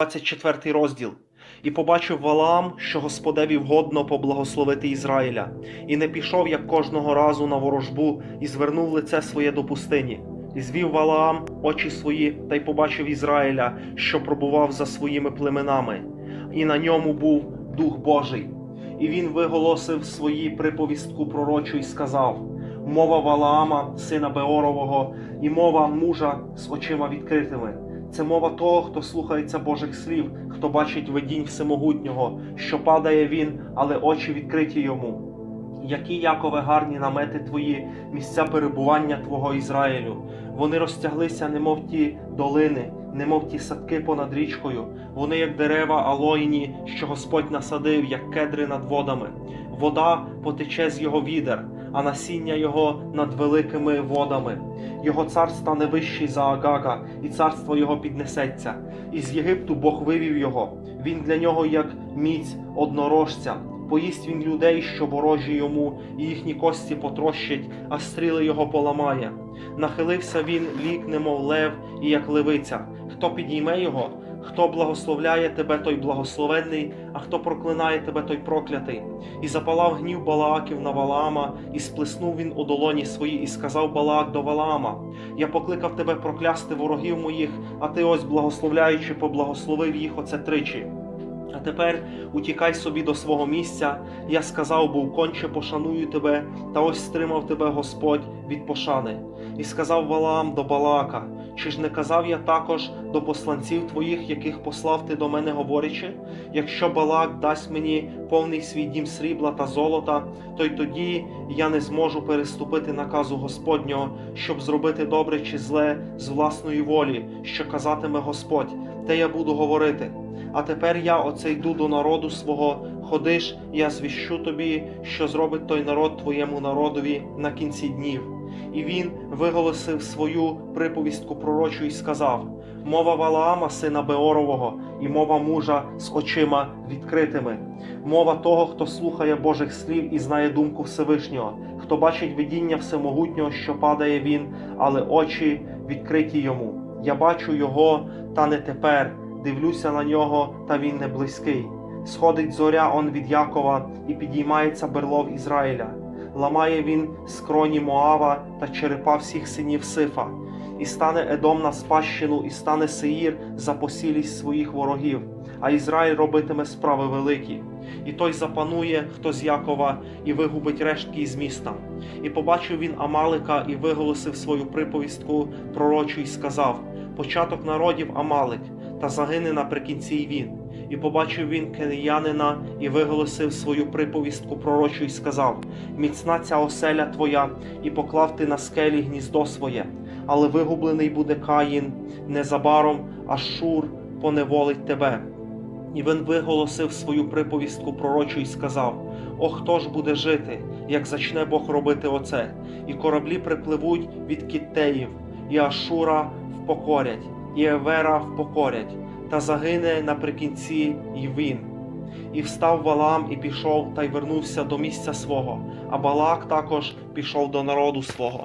24 розділ. І побачив Валаам, що Господеві вгодно поблагословити Ізраїля, і не пішов, як кожного разу на ворожбу, і звернув лице своє до пустині. І звів Валаам очі свої, та й побачив Ізраїля, що пробував за своїми племенами, і на ньому був Дух Божий. І він виголосив свої приповістку пророчу і сказав: Мова Валаама, сина Беорового, і мова мужа з очима відкритими. Це мова того, хто слухається Божих слів, хто бачить видінь всемогутнього, що падає він, але очі відкриті йому. Які Якове гарні намети твої, місця перебування Твого Ізраїлю. Вони розтяглися, немов ті долини, немов ті садки понад річкою. Вони, як дерева алоїні, що Господь насадив, як кедри над водами. Вода потече з його відер, а насіння його над великими водами. Його цар стане вищий за Агага, і царство його піднесеться. Із Єгипту Бог вивів його. Він для нього як міць однорожця. Поїсть він людей, що ворожі йому, і їхні кості потрощить, а стріли його поламає. Нахилився він лік, немов лев, і як левиця. Хто підійме його? Хто благословляє тебе, той благословенний, а хто проклинає тебе, той проклятий. І запалав гнів Балааків на Валаама, і сплеснув він у долоні свої, і сказав Балаак до Валаама: Я покликав тебе проклясти ворогів моїх, а ти ось благословляючи, поблагословив їх оце тричі. А тепер утікай собі до свого місця. Я сказав, був конче пошаную тебе, та ось стримав тебе Господь від пошани. І сказав Валаам до Балака: Чи ж не казав я також до посланців твоїх, яких послав ти до мене, говорячи? Якщо Балак дасть мені повний свій дім срібла та золота, то й тоді я не зможу переступити наказу Господнього, щоб зробити добре чи зле з власної волі, що казатиме Господь, те я буду говорити. А тепер я оце йду до народу свого, ходиш, я звіщу тобі, що зробить той народ твоєму народові на кінці днів. І він виголосив свою приповістку пророчу і сказав: Мова Валаама, сина Беорового, і мова мужа з очима відкритими, мова того, хто слухає Божих слів і знає думку Всевишнього, хто бачить видіння всемогутнього, що падає він, але очі відкриті йому. Я бачу його, та не тепер. Дивлюся на нього, та він не близький. Сходить зоря он від Якова, і підіймається берлов Ізраїля. Ламає він скроні Моава та черепа всіх синів Сифа, і стане Едом на спадщину, і стане Сеїр за посілість своїх ворогів, а Ізраїль робитиме справи великі. І той запанує, хто з Якова, і вигубить рештки із міста. І побачив він Амалика і виголосив свою приповістку пророчу, і сказав: Початок народів Амалик та загине наприкінці й він. І побачив він кенеянина і виголосив свою приповістку пророчу і сказав: Міцна ця оселя твоя, і поклав ти на скелі гніздо своє, але вигублений буде Каїн незабаром, а Шур поневолить тебе. І він виголосив свою приповістку пророчу і сказав: О, хто ж буде жити, як зачне Бог робити оце? І кораблі припливуть від кіттеїв, і Ашура впокорять і Евера впокорять, та загине наприкінці й він. І встав Валам і пішов та й вернувся до місця свого, а Балак також пішов до народу свого.